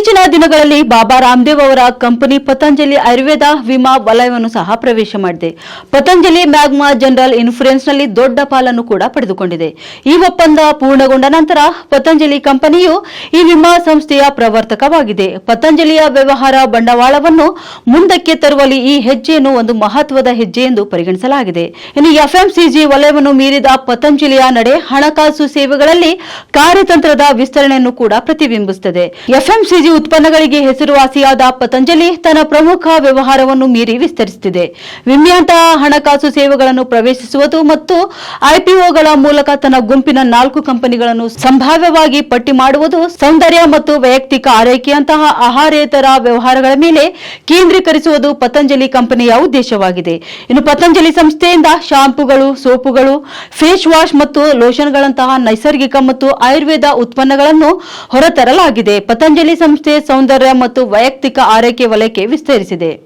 ಇತ್ತೀಚಿನ ದಿನಗಳಲ್ಲಿ ಬಾಬಾ ರಾಮದೇವ್ ಅವರ ಕಂಪನಿ ಪತಂಜಲಿ ಆಯುರ್ವೇದ ವಿಮಾ ವಲಯವನ್ನು ಸಹ ಪ್ರವೇಶ ಮಾಡಿದೆ. ಪತಂಜಲಿ ಮ್ಯಾಗ್ಮಾ ಜನರಲ್ ಇನ್ಶೂರೆನ್ಸ್ನಲ್ಲಿ ದೊಡ್ಡ ಪಾಲನ್ನು ಕೂಡ ಪಡೆದುಕೊಂಡಿದೆ. ಈ ಒಪ್ಪಂದ ಪೂರ್ಣಗೊಂಡ ನಂತರ ಪತಂಜಲಿ ಕಂಪನಿಯು ಈ ವಿಮಾ ಸಂಸ್ಥೆಯ ಪ್ರವರ್ತಕವಾಗಿದೆ. ಪತಂಜಲಿಯ ವ್ಯವಹಾರ ಬಂಡವಾಳವನ್ನು ಮುಂದಕ್ಕೆ ತರುವಲ್ಲಿ ಈ ಹೆಜ್ಜೆಯನ್ನು ಒಂದು ಮಹತ್ವದ ಹೆಜ್ಜೆ ಎಂದು ಪರಿಗಣಿಸಲಾಗಿದೆ. ಇನ್ನು ಎಫ್ಎಂಸಿಜಿ ವಲಯವನ್ನು ಮೀರಿದ ಪತಂಜಲಿಯ ನಡೆ ಹಣಕಾಸು ಸೇವೆಗಳಲ್ಲಿ ಕಾರ್ಯತಂತ್ರದ ವಿಸ್ತರಣೆಯನ್ನು ಕೂಡ ಪ್ರತಿಬಿಂಬಿಸುತ್ತದೆ. ಎಫ್ಎಂಸಿಜಿ ಉತ್ಪನ್ನಗಳಿಗೆ ಹೆಸರುವಾಸಿಯಾದ ಪತಂಜಲಿ ತನ್ನ ಪ್ರಮುಖ ವ್ಯವಹಾರವನ್ನು ಮೀರಿ ವಿಸ್ತರಿಸುತ್ತಿದೆ. ವಿಮೆಯಂತಹ ಹಣಕಾಸು ಸೇವೆಗಳನ್ನು ಪ್ರವೇಶಿಸುವುದು ಮತ್ತು ಐಪಿಒಗಳ ಮೂಲಕ ತನ್ನ ಗುಂಪಿನ ನಾಲ್ಕು ಕಂಪನಿಗಳನ್ನು ಸಂಭಾವ್ಯವಾಗಿ ಪಟ್ಟಿ ಮಾಡುವುದು ಸೌಂದರ್ಯ ಮತ್ತು ವೈಯಕ್ತಿಕ ಆರೈಕೆಯಂತಹ ಆಹಾರೇತರ ವ್ಯವಹಾರಗಳ ಮೇಲೆ ಕೇಂದ್ರೀಕರಿಸುವುದು ಪತಂಜಲಿ ಕಂಪನಿಯ ಉದ್ದೇಶವಾಗಿದೆ. ಇನ್ನು ಪತಂಜಲಿ ಸಂಸ್ಥೆಯಿಂದ ಶಾಂಪುಗಳು, ಸೋಪುಗಳು, ಫೇಸ್ ವಾಶ್ ಮತ್ತು ಲೋಷನ್ಗಳಂತಹ ನೈಸರ್ಗಿಕ ಮತ್ತು ಆಯುರ್ವೇದ ಉತ್ಪನ್ನಗಳನ್ನು ಹೊರತರಲಾಗಿದೆ. ಪತಂಜಲಿ ಸಂಸ್ಥೆ ಸೌಂದರ್ಯ ಮತ್ತು ವೈಯಕ್ತಿಕ ಆರೈಕೆ ವಲಯಕ್ಕೆ ವಿಸ್ತರಿಸಿದೆ.